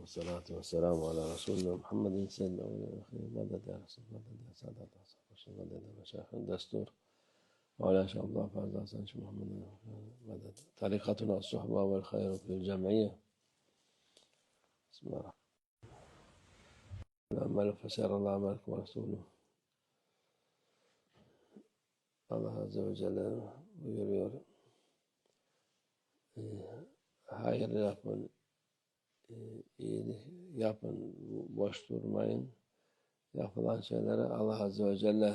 والصلاة والسلام على رسولنا محمد سيد الأولين والآخرين مدد يا رسول مدد يا سادة أصحاب الرسول مدد يا مشايخ الدستور وعلى شاء الله حسن شيخ محمد. طريقتنا الصحبة والخير في الجمعية. بسم الله الأعمال فسير الله أعمالكم ورسوله. Celle buyuruyor. Ee, hayır yapın, e, iyilik yapın, boş durmayın. Yapılan şeyleri Allah Azze ve Celle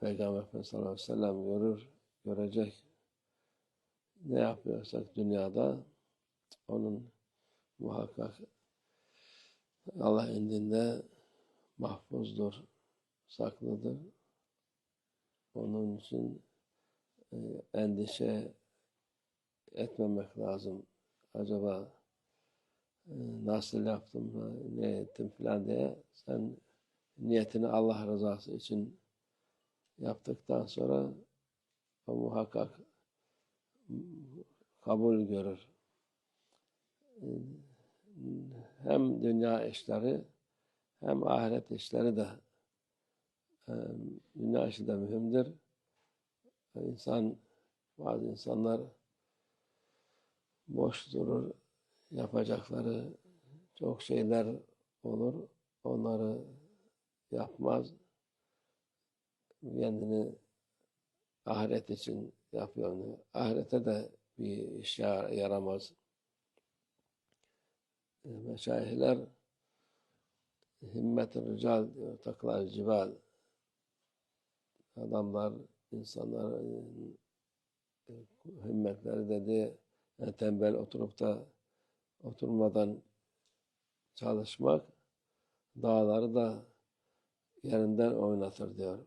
Peygamber Efendimiz sallallahu aleyhi ve sellem görür, görecek. Ne yapıyorsak dünyada onun muhakkak Allah indinde mahfuzdur, saklıdır. Onun için e, endişe etmemek lazım. Acaba e, nasıl yaptım, ne ettim falan diye sen niyetini Allah rızası için yaptıktan sonra o muhakkak kabul görür. E, Hem dünya işleri hem ahiret işleri de e, dünya işi de mühimdir. İnsan, bazı insanlar boş durur, yapacakları çok şeyler olur, onları yapmaz. Kendini ahiret için yapıyor. Ahirete de bir iş yaramaz. Meşayihler himmet-i rical diyor, takla cibal adamlar, insanlar e, himmetleri dedi yani tembel oturup da oturmadan çalışmak dağları da yerinden oynatır diyor.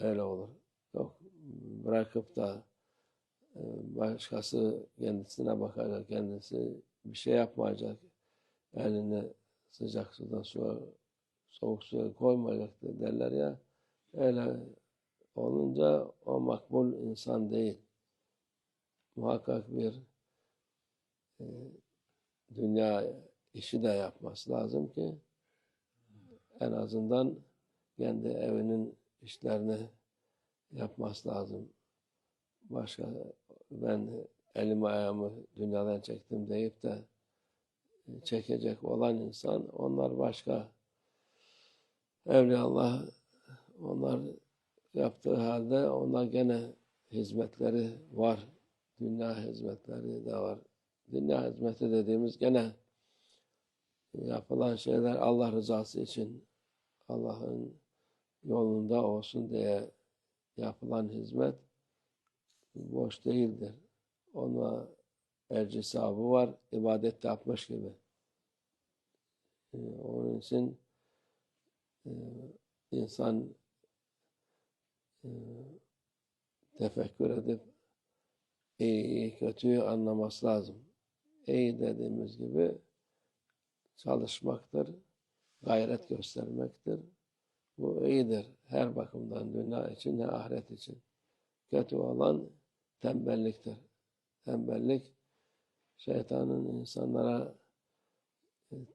Öyle olur. Yok bırakıp da e, başkası kendisine bakacak, kendisi bir şey yapmayacak. Elini sıcak sudan suya, soğuk suya koymayacak derler ya. Öyle olunca o makbul insan değil. Muhakkak bir e, dünya işi de yapması lazım ki en azından kendi evinin işlerini yapması lazım. Başka ben elimi ayağımı dünyadan çektim deyip de çekecek olan insan onlar başka. Evliyaullah onlar yaptığı halde onlar gene hizmetleri var. Dünya hizmetleri de var. Dünya hizmeti dediğimiz gene yapılan şeyler Allah rızası için Allah'ın yolunda olsun diye yapılan hizmet boş değildir. Ona erci var, ibadet yapmış gibi. Onun için insan tefekkür edip iyi kötüyü anlaması lazım. İyi dediğimiz gibi çalışmaktır, gayret göstermektir. Bu iyidir her bakımdan dünya için ve ahiret için. Kötü olan tembelliktir. Tembellik şeytanın insanlara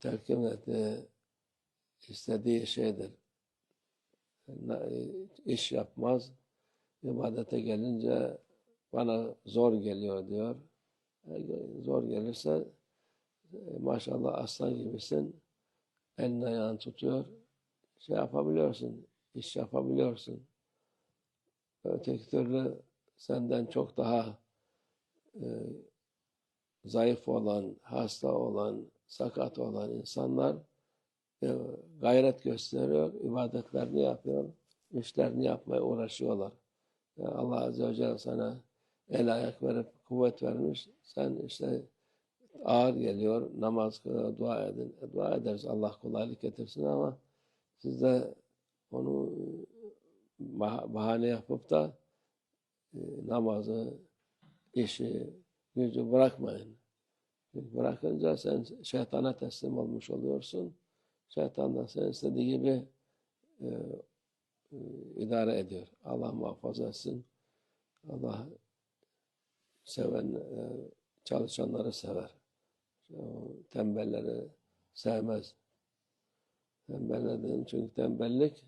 telkin ettiği, istediği şeydir iş yapmaz. İbadete gelince bana zor geliyor diyor. Zor gelirse maşallah aslan gibisin. Elini ayağını tutuyor. Şey yapabiliyorsun. iş yapabiliyorsun. Öteki türlü senden çok daha e, zayıf olan, hasta olan, sakat olan insanlar e, gayret gösteriyor, ibadetlerini yapıyor, işlerini yapmaya uğraşıyorlar. Yani Allah Azze ve Celle sana el ayak verip kuvvet vermiş. Sen işte ağır geliyor, namaz kılıyor, dua edin. E, dua ederiz Allah kolaylık getirsin ama siz de onu bahane yapıp da e, namazı, işi, gücü bırakmayın. Bırakınca sen şeytana teslim olmuş oluyorsun. Şeytan da sen istediği gibi e, e, idare ediyor. Allah muhafaza etsin. Allah seven, e, çalışanları sever. Tembelleri sevmez. Tembellerden çünkü tembellik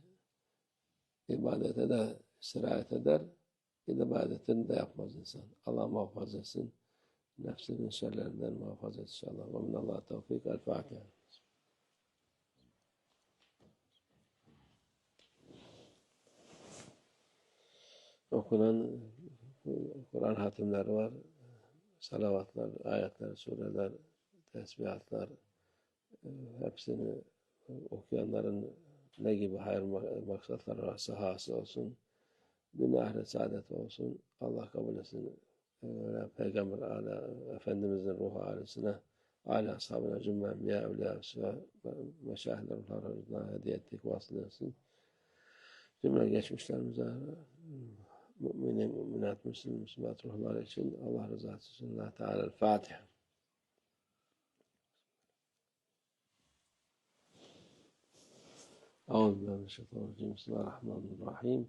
ibadete de sirayet eder. ibadetini de yapmaz insan. Allah muhafaza etsin. Nefsinin şerlerinden muhafaza etsin inşallah. Ve minallah tevfik. El Fatiha. Okunan Kur'an hatimleri var. Salavatlar, ayetler, sureler, tesbihatlar e, hepsini okuyanların ne gibi hayır maksatları varsa hasıl olsun. Dünya ahiret saadet olsun. Allah kabul etsin. Öyle Peygamber ala, Efendimizin ruhu ailesine, aile ashabına cümle ya evliya ve meşahide ruhlarına hediye ettik vasıl etsin. Cümle geçmişlerimize mümin, müminat, müslüm, müslümat ruhlar için Allah rızası için Allah Teala Fatiha. أعوذ بالله من الشيطان الرجيم. بسم الله الرحمن الرحيم.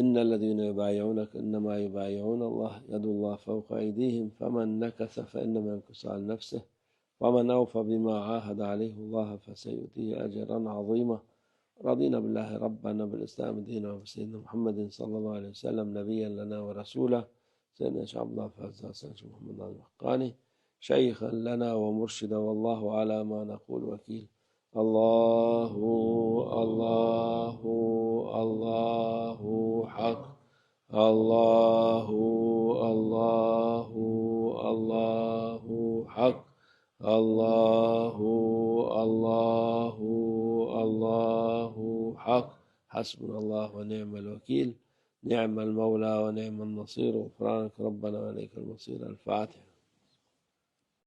إن الذين يبايعونك إنما يبايعون الله يد الله فوق أيديهم فمن نكث فإنما ينكث على نفسه ومن أوفى بما عاهد عليه الله فسيؤتيه أجرا عظيما. رضينا بالله ربنا بالإسلام دينا وبسيدنا محمد صلى الله عليه وسلم نبيا لنا ورسولا سيدنا شعب الله فاز سيدنا محمد الحقاني شيخا لنا ومرشدا والله على ما نقول وكيل. الله الله الله حق. الله الله الله حق. الله حسبنا الله ونعم الوكيل. نعم المولى ونعم النصير. غفرانك ربنا وإليك المصير. الفاتحة.